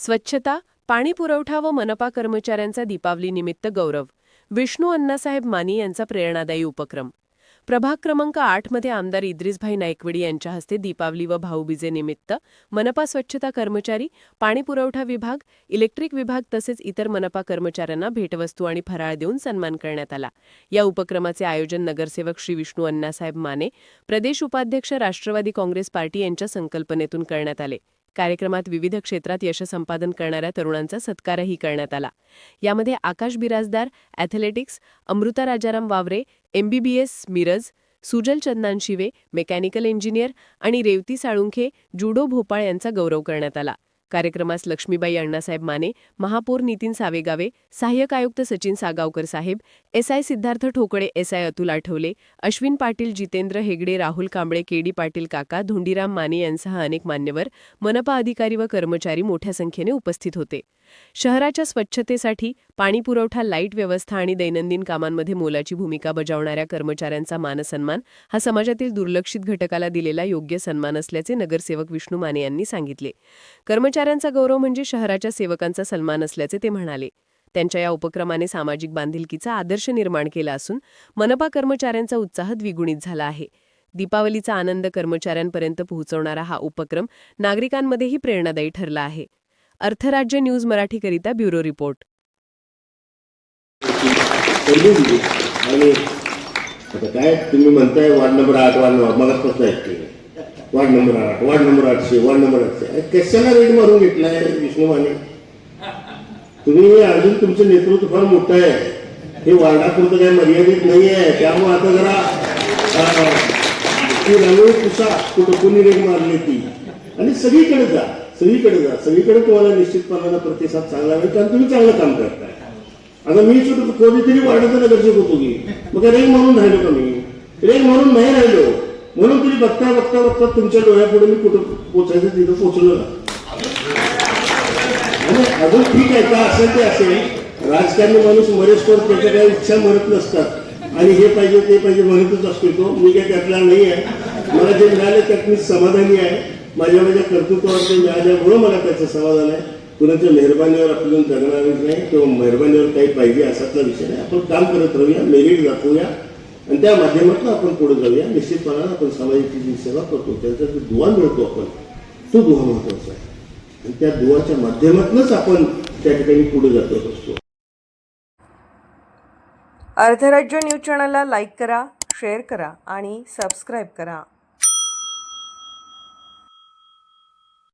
स्वच्छता पाणी पुरवठा व मनपा कर्मचाऱ्यांचा दीपावलीनिमित्त गौरव. विष्णू अण्णासाहेब मानी यांचा प्रेरणादायी उपक्रम. प्रभाग क्रमांक आठमध्ये आमदार इद्रिसभाई नायकवडी यांच्या हस्ते दीपावली व भाऊबीजेनिमित्त मनपा स्वच्छता कर्मचारी पाणी पुरवठा विभाग इलेक्ट्रिक विभाग तसेच इतर मनपा कर्मचाऱ्यांना भेटवस्तू आणि फराळ देऊन सन्मान करण्यात आला. या उपक्रमाचे आयोजन नगरसेवक श्री विष्णू अण्णासाहेब माने प्रदेश उपाध्यक्ष राष्ट्रवादी काँग्रेस पार्टी यांच्या संकल्पनेतून करण्यात आले. कार्यक्रमात विविध क्षेत्रात यशसंपादन करणाऱ्या तरुणांचा सत्कारही करण्यात आला. यामध्ये Akash Birajdar athletics Amruta Rajaram Waware MBBS Miraj Sujal Chandanan Shive mechanical engineer आणि रेवती साळुंखे जुडो भोपाळ यांचा गौरव करण्यात आला. कार्यक्रमास लक्ष्मीबाई अण्णासाहेब माने महापौर नितीन सावेगावे सहाय्यक आयुक्त सचिन सागावकर साहेब S I Siddharth Thokale S I Atul Athavale Ashwin Patil Jitendra Hegde Rahul Kamble KD Patil काका धोंडीराम माने यांसह अनेक मान्यवर मनपा अधिकारी व कर्मचारी मोठ्या संख्येने उपस्थित होते. शहराच्या स्वच्छतेसाठी पाणीपुरवठा लाइट व्यवस्था आणि दैनंदिन कामांमध्ये मोलाची भूमिका बजावणाऱ्या कर्मचाऱ्यांचा मानसन्मान हा समाजातील दुर्लक्षित घटकाला दिलेला योग्य सन्मान असल्याचे नगरसेवक विष्णू माने यांनी सांगितले. कर्मचारी कर्मचाऱ्यांचा गौरव म्हणजे शहराच्या सेवकांचा सन्मान असल्याचे ते म्हणाले. त्यांच्या या उपक्रमाने सामाजिक बांधिलकीचा आदर्श निर्माण केला असून मनपा कर्मचाऱ्यांचा उत्साह द्विगुणित झाला आहे. दीपावलीचा आनंद कर्मचाऱ्यांपर्यंत पोहोचवणारा हा उपक्रम नागरिकांमध्येही प्रेरणादायी ठरला आहे. अर्थराज्य न्यूज मराठीकरिता ब्युरो रिपोर्ट. आणि काय तुम्ही म्हणताय वार्ड नंबर आठ वार्ड नंबर मला कसं ऐकते वार्ड नंबर आठ वार्ड नंबर आठशे वार्ड नंबर आठशे. कशाला रेट मारून घेतलाय विष्णू माने तुम्ही अजून तुमचं नेतृत्व फार मोठं आहे. हे वार्डापुरतं काही मर्यादित नाही आहे त्यामुळे आता जरा ती रंगळी पुसा. कुठं कोणी रेट मारली ती? आणि सगळीकडे जा सगळीकडे जा. सगळीकडे तुम्हाला निश्चितपणानं प्रतिसाद चांगला मिळेल. कारण तुम्ही चांगलं काम करताय. आता मी सुद्धा कोणीतरी वाढत गरजेचं होतो की. मग रेग म्हणून राहिलो का मी? रेग म्हणून नाही राहिलो. म्हणून तुम्ही बघता बघता बघता तुमच्या डोळ्यापुढे मी कुठं पोचायचं तिथं पोचलो ना. आणि अजून ठीक आहे का? असेल ते असेल राजकारणी माणूस मरेश्वर त्याच्या काही इच्छा मरत नसतात. आणि हे पाहिजे ते पाहिजे म्हणतच असतो तो. मी काही त्यातला नाही आहे. मला जे मिळाले त्यात मी समाधानी आहे. माझ्या माझ्या कर्तृत्वावर ते मिळाल्यामुळं मला त्याचं समाधान आहे. कुणाच्या मेहरबानीवर आपल्याला जगणार नाही किंवा मेहरबानीवर काही पाहिजे असातला विषय नाही. आपण काम करत राहूया मेरिट दाखवूया. आणि त्या माध्यमातून आपण पुढे जाऊया. निश्चितपणानं आपण समाजाची जी सेवा करतो त्याचा जो दुवा मिळतो आपण तो दुवा महत्त्वाचा आहे. आणि त्या दुवाच्या माध्यमातूनच आपण त्या ठिकाणी पुढे जात असतो. अर्धराज्य न्यूज चॅनलला लाईक करा शेअर करा आणि सबस्क्राईब करा.